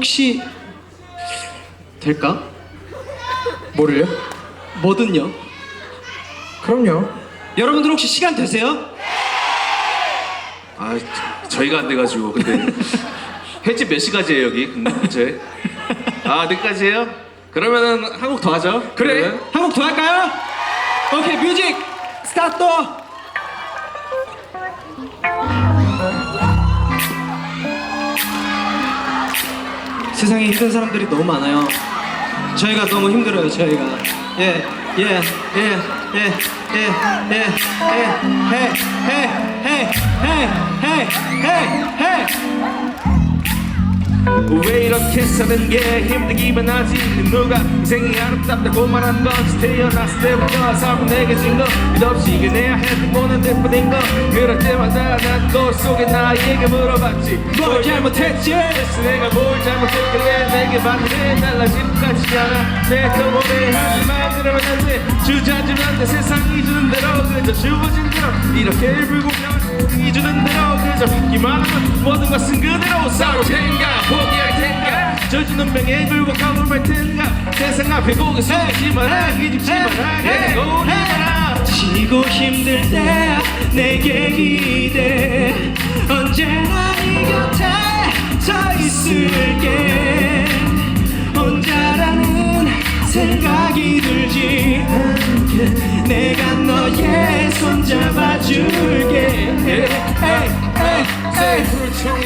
혹시 될까? 뭐를요? 뭐든요. 그럼요. 여러분들 혹시 시간 되세요? 아 저- 저희가 안 돼가지고 근데 횟집 몇 시까지예요 여기? 근데 아 늦까지예요? 그러면은 한곡더 하죠. 그래. 그러면. 한곡더 할까요? 오케이 뮤직 스타트. 세상에 힘든 사람들이 너무 많아요. 저희가 너무 힘들어요. 저희가 예, 예예예 예 예 예 예 예 예 예 예 예 예 왜 이렇게 사는 게 힘들기만 하지 누가 인생이 아름답다고 말한 건지 태어났을 때부터 삶은 내게 준거 끝없이 이겨내야 했던 모든 대뿐인 거 그럴 때마다 난 거울 속에 나에게 물어봤지 뭘 잘못했지? 그래서 내가 뭘 반응해 달라질 것 같지 않아. 내 저번에 하지 말들으면 안돼. 주저앉으면 안돼 세상이 주는 대로 그저 주어진 대로 이렇게 불공평이 주는 대로 그저 믿기만 하면 모든 것은 그대로 싸울 텐가 포기할 텐가. 저주는 병에 불복하고 말 텐가. 세상 앞에 고개 숙이지 마라. 기죽지 마라. 내가 오리 마라. 지고 힘들 때 내게 기대 생각이 들지? 않게 내가 너의 손 잡아줄게.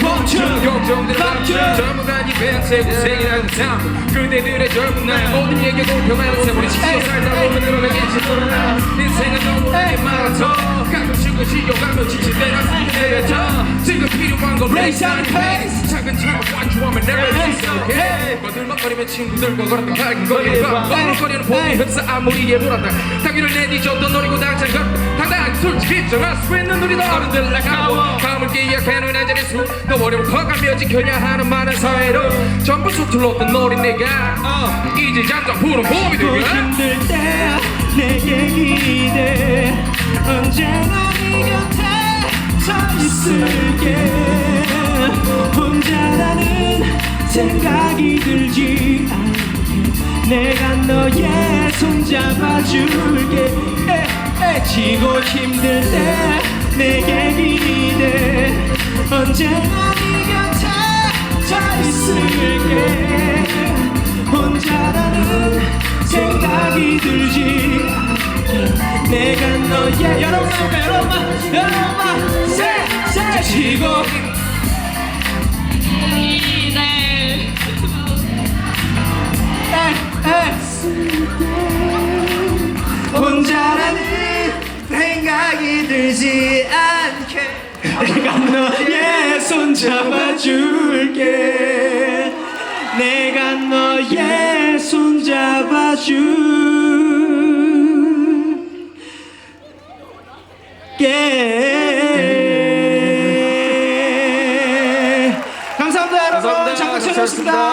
멈춘 걱정들을 감춘 젊어간 이 백세 고생이라는 삶. 그대들의 젊은 날. 모든 얘기도 평화로 세월이 지쳐 살다 보면 늘어나겠지 돌아나 인생은 너무 마라톤 가끔씩은 쉬어가며 지칠 때가 내려져 지금 필요한 건 race and pace. 차근차근 완주하면 never miss okay 거 들먹거리면 친구들과 걸었던 밝은 거리를 봐 거리는 보기 흡사 아무리 예보란다. 당기를 내디져도 노리고 당장 걷 당당하게 솔직히 정할 수 있는 우리도 어른들 나가워 감을 기약해놓은 한잔의 술 너머리부터 가며 지켜야 하는 많은 사회로. 전부 서툴렀던 어린 내가. 이제 잠깐 푸른 봄이 되가 힘들 때 내게 기대 언제나 네 곁에 서 있을게 생각이 들지 않게 내가 너의 손 잡아줄게. 지고 힘들 때 내게 기대 언제나 네 곁에 서 있을게. 혼자라는 생각이 들지 않게 내가 너의 여러분 여러분 여러분 세 세. 지고 들지 않게. 내가 너의 손 잡아줄게. 내가 너의 손 잡아줄게. 감사합니다 여러분. 감사합니다.